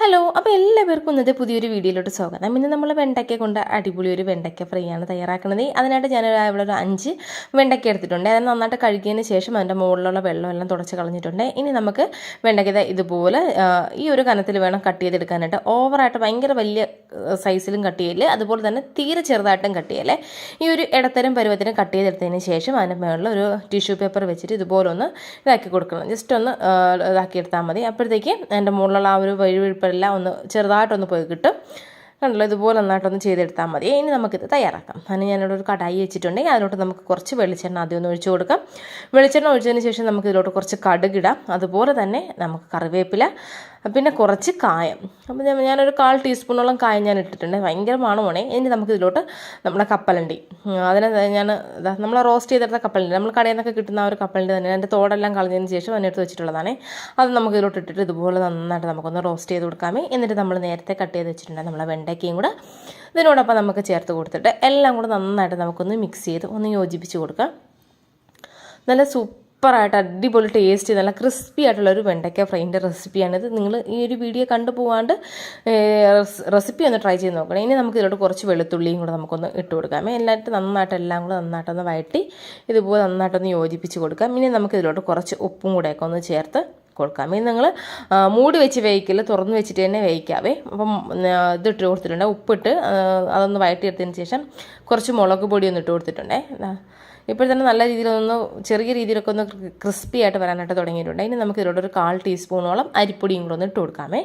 Hello അപ്പോൾ എല്ലാവർക്കും ഇന്നത്തെ പുതിയൊരു വീഡിയോയിലോട്ട് സ്വാഗതം. ഇന്ന് നമ്മൾ വെണ്ടയ്ക്ക കൊണ്ട് അടിപൊളി ഒരു വെണ്ടയ്ക്ക ഫ്രൈ ആണ് തയ്യാറാക്കുന്നത്. അതിനായിട്ട് ഞാൻ ഇവിടെ ഒരു അഞ്ച് വെണ്ടയ്ക്ക എടുത്തിട്ടുണ്ട്. അത് നന്നായിട്ട് കഴുകിയതിന് ശേഷം അതിന്റെ മുകളിലുള്ള വെള്ളമെല്ലാം തുടച്ച് കളഞ്ഞിട്ടുണ്ട്. ഇനി നമുക്ക് വെണ്ടയ്ക്ക ദേ ഇതുപോലെ ഈ ഒരു കനത്തിൽ വേണം കട്ട് ചെയ്തെടുക്കാനായിട്ട്. ഓവറായിട്ട് ഭയങ്കര വലിയ സൈസിലും കട്ട് ചെയ്യല്ലേ അതുപോലെ തന്നെ തീരെ ചെറുതായിട്ടും കട്ട് ചെയ്യല്ലേ ഈ ഒരു ഇടത്തരം പരുവത്തിന് കട്ട് ചെയ്തെടുത്തതിന് ശേഷം അതിന്റെ മുകളിൽ ഒരു ടിഷ്യൂ പേപ്പർ വെച്ചിട്ട് ഇതുപോലെ ഒന്ന് ഇതാക്കി കൊടുക്കണം. ജസ്റ്റ് ഒന്ന് ഇതാക്കിയെടുത്താൽ മതി. അപ്പോഴത്തേക്ക് അതിന്റെ മുകളിലുള്ള ആ ഒരു വഴുവഴുപ്പെല്ലാം ഒന്ന് ചെറുതായിട്ടൊന്ന് പോയി കിട്ടും. കണ്ടല്ലോ? ഇതുപോലെ നന്നായിട്ടൊന്ന് ചെയ്തെടുത്താൽ മതി. ഇനി നമുക്കിത് തയ്യാറാക്കാം. അതിന് ഞാനിവിടെ ഒരു കടായി വെച്ചിട്ടുണ്ടെങ്കിൽ അതിലോട്ട് നമുക്ക് കുറച്ച് വെളിച്ചെണ്ണ ആദ്യം ഒന്ന് ഒഴിച്ചു കൊടുക്കാം. വെളിച്ചെണ്ണ ഒഴിച്ചതിന് ശേഷം നമുക്ക് ഇതിലോട്ട് കുറച്ച് കടുകിടാം അതുപോലെ തന്നെ നമുക്ക് കറിവേപ്പില പിന്നെ കുറച്ച് കായം. അപ്പോൾ ഞാൻ ഞാനൊരു കാൽ ടീസ്പൂണോളം കായം ഞാൻ ഇട്ടിട്ടുണ്ട്. ഭയങ്കര മണമാണ് ഇനി നമുക്ക് ഇതിലോട്ട് നമ്മുടെ കപ്പലണ്ടി. അതിനെ ഞാൻ നമ്മൾ റോസ്റ്റ് ചെയ്തെടുത്ത കപ്പലണ്ടി. നമ്മൾ കടയിൽ നിന്നൊക്കെ കിട്ടുന്ന ആ ഒരു കപ്പലണ്ടി തന്നെ. അതിന്റെ തോടെല്ലാം കളഞ്ഞതിന് ശേഷം അതിനടുത്ത് വെച്ചിട്ടുള്ളതാണ്. അത് നമുക്ക് ഇതിലോട്ട് ഇട്ടിട്ട് ഇതുപോലെ നന്നായിട്ട് നമുക്കൊന്ന് റോസ്റ്റ് ചെയ്ത് കൊടുക്കാമേ. എന്നിട്ട് നമ്മൾ നേരത്തെ കട്ട് ചെയ്ത് വെച്ചിട്ടുണ്ട് നമ്മളെ വെണ്ടയ്ക്കയും കൂടെ. ഇതിനോടൊപ്പം നമുക്ക് ചേർത്ത് കൊടുത്തിട്ട് എല്ലാം കൂടെ നന്നായിട്ട് നമുക്കൊന്ന് മിക്സ് ചെയ്ത് ഒന്ന് യോജിപ്പിച്ച് കൊടുക്കാം. നല്ല സൂപ്പറായിട്ട് അടിപൊളി ടേസ്റ്റ് നല്ല ക്രിസ്പി ആയിട്ടുള്ള ഒരു വെണ്ടയ്ക്ക ഫ്രൈന്റെ റെസിപ്പിയാണിത് നിങ്ങൾ ഈ ഒരു വീഡിയോ കണ്ടു പോവാണ്ട് റെസിപ്പി ഒന്ന് ട്രൈ ചെയ്ത് നോക്കണം. ഇനി നമുക്ക് ഇതിലോട്ട് കുറച്ച് വെളുത്തുള്ളിയും കൂടെ നമുക്കൊന്ന് ഇട്ട് കൊടുക്കാം. എല്ലായിട്ട് നന്നായിട്ട് എല്ലാം കൂടെ നന്നായിട്ടൊന്ന് വഴറ്റി ഇതുപോലെ നന്നായിട്ടൊന്ന് യോജിപ്പിച്ച് കൊടുക്കാം. ഇനി നമുക്ക് ഇതിലോട്ട് കുറച്ച് ഉപ്പും കൂടെയൊക്കെ ഒന്ന് ചേർത്ത് കൊടുക്കാം. ഇനി നിങ്ങൾ മൂടി വെച്ച് വേവിക്കില്ല തുറന്ന് വെച്ചിട്ട് തന്നെ വേവിക്കാവേ അപ്പം ഇതിട്ട് കൊടുത്തിട്ടുണ്ട്. ഉപ്പിട്ട് അതൊന്ന് വഴറ്റിയെടുത്തതിന് ശേഷം കുറച്ച് മുളക് പൊടി ഒന്ന് ഇട്ട് കൊടുത്തിട്ടുണ്ടേ. ഇപ്പോൾ തന്നെ നല്ല രീതിയിലൊന്ന് ചെറിയ രീതിയിലൊക്കെ ഒന്ന് ക്രിസ്പി ആയിട്ട് വരാനായിട്ട് തുടങ്ങിയിട്ടുണ്ട്. ഇനി നമുക്ക് ഇതിലൂടെ ഒരു കാൽ ടീസ്പൂണോളം അരിപ്പൊടിയും കൂടെ ഒന്ന് ഇട്ട് കൊടുക്കാമേ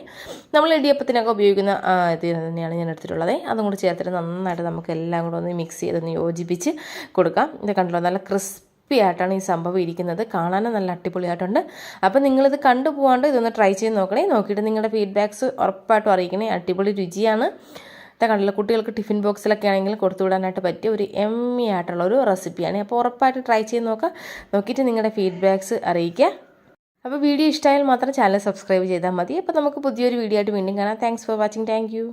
നമ്മൾ ഇടിയപ്പത്തിനൊക്കെ ഉപയോഗിക്കുന്ന ഇത് തന്നെയാണ് ഞാൻ എടുത്തിട്ടുള്ളത്. അതും കൂടി ചേർത്തിട്ട് നന്നായിട്ട് നമുക്ക് എല്ലാം കൂടെ ഒന്ന് മിക്സ് ചെയ്തൊന്ന് യോജിപ്പിച്ച് കൊടുക്കാം. ഇത് കണ്ടല്ലോ നല്ല ക്രിസ്പി ആയിട്ടാണ് ഈ സംഭവം ഇരിക്കുന്നത്. കാണാനും നല്ല അടിപൊളിയായിട്ടുണ്ട്. അപ്പോൾ നിങ്ങളിത് കണ്ടു പോകാണ്ട് ഇതൊന്ന് ട്രൈ ചെയ്ത് നോക്കണേ. നോക്കിയിട്ട് നിങ്ങളുടെ ഫീഡ്ബാക്ക്സ് ഉറപ്പായിട്ടും അറിയിക്കണേ. അടിപൊളി രുചിയാണ്. കണ്ടില്ല കുട്ടികൾക്ക് ടിഫിൻ ബോക്സിലൊക്കെ ആണെങ്കിൽ കൊടുത്തു വിടാനായിട്ട് പറ്റിയ ഒരു എമ്മി ആയിട്ടുള്ള ഒരു റെസിപ്പിയാണ് അപ്പോൾ ഉറപ്പായിട്ട് ട്രൈ ചെയ്ത് നോക്കുക. നോക്കിയിട്ട് നിങ്ങളുടെ ഫീഡ്ബാക്ക്സ് അറിയിക്കുക. അപ്പോൾ വീഡിയോ ഇഷ്ടമായാൽ മാത്രം ചാനൽ സബ്സ്ക്രൈബ് ചെയ്താൽ മതി. അപ്പോൾ നമുക്ക് പുതിയൊരു വീഡിയോ ആയിട്ട് വീണ്ടും കാണാം. Thanks for watching thank you